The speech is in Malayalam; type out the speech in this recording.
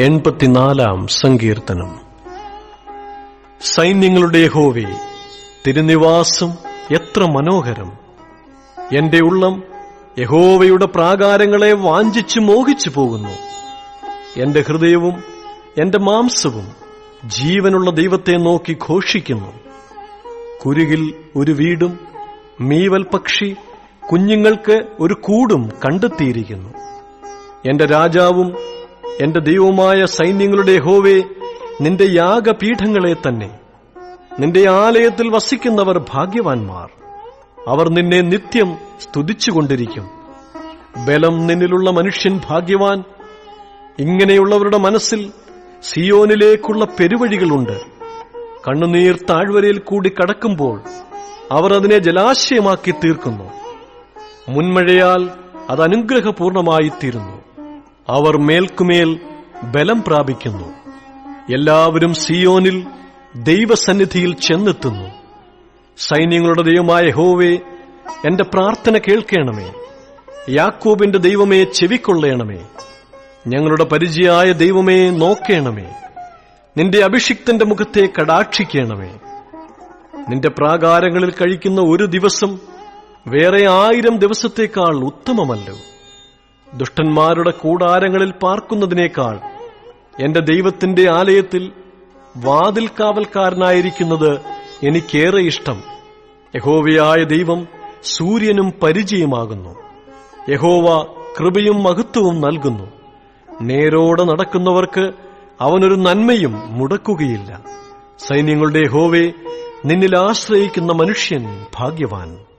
എൺപത്തിനാലാം സങ്കീർത്തനം. സൈന്യങ്ങളുടെ ഹോവി തിരുനിവാസം എത്ര മനോഹരം. എന്റെ ഉള്ളം യഹോവയുടെ പ്രാകാരങ്ങളെ വാഞ്ചിച്ചു മോഹിച്ചു പോകുന്നു. എന്റെ ഹൃദയവും എന്റെ മാംസവും ജീവനുള്ള ദൈവത്തെ നോക്കി ഘോഷിക്കുന്നു. കുരുകിൽ ഒരു വീടും മീവൽ പക്ഷി കുഞ്ഞുങ്ങൾക്ക് ഒരു കൂടും കണ്ടെത്തിയിരിക്കുന്നു. എന്റെ രാജാവും എന്റെ ദൈവമായ സൈന്യങ്ങളുടെ ഹോവേ നിന്റെ യാഗപീഠങ്ങളെ തന്നെ. നിന്റെ ആലയത്തിൽ വസിക്കുന്നവർ ഭാഗ്യവാന്മാർ. അവർ നിന്നെ നിത്യം സ്തുതിച്ചുകൊണ്ടിരിക്കും. ബലം നിന്നിലുള്ള മനുഷ്യൻ ഭാഗ്യവാൻ. ഇങ്ങനെയുള്ളവരുടെ മനസ്സിൽ സിയോനിലേക്കുള്ള പെരുവഴികളുണ്ട്. കണ്ണുനീർ താഴ്വരയിൽ കൂടി കടക്കുമ്പോൾ അവർ അതിനെ ജലാശയമാക്കി തീർക്കുന്നു. മുൻമഴയാൽ അത് അനുഗ്രഹപൂർണമായി തീരുന്നു അവർ മേൽക്കുമേൽ ബലം പ്രാപിക്കുന്നു. എല്ലാവരും സിയോനിൽ ദൈവസന്നിധിയിൽ ചെന്നെത്തുന്നു. സൈന്യങ്ങളുടെ ദൈവമായ ഹോവേ എന്റെ പ്രാർത്ഥന കേൾക്കണമേ. യാക്കോബിന്റെ ദൈവമേ ചെവിക്കൊള്ളയണമേ ഞങ്ങളുടെ പരിചയായ ദൈവമേ നോക്കേണമേ. നിന്റെ അഭിഷിക്തന്റെ മുഖത്തെ കടാക്ഷിക്കണമേ. നിന്റെ പ്രാകാരങ്ങളിൽ കഴിക്കുന്ന ഒരു ദിവസം വേറെ ആയിരം ദിവസത്തേക്കാൾ ഉത്തമമല്ലോ. ദുഷ്ടന്മാരുടെ കൂടാരങ്ങളിൽ പാർക്കുന്നതിനേക്കാൾ എന്റെ ദൈവത്തിന്റെ ആലയത്തിൽ വാതിൽ കാവൽക്കാരനായിരിക്കുന്നത് എനിക്കേറെ ഇഷ്ടം. യഹോവയായ ദൈവം സൂര്യനും പരിചയമാകുന്നു. യഹോവ കൃപയും മഹത്വവും നൽകുന്നു. നേരോടെ നടക്കുന്നവർക്ക് അവനൊരു നന്മയും മുടക്കുകയില്ല. സൈന്യങ്ങളുടെ ഹോവേ നിന്നിൽ ആശ്രയിക്കുന്ന മനുഷ്യൻ ഭാഗ്യവാൻ.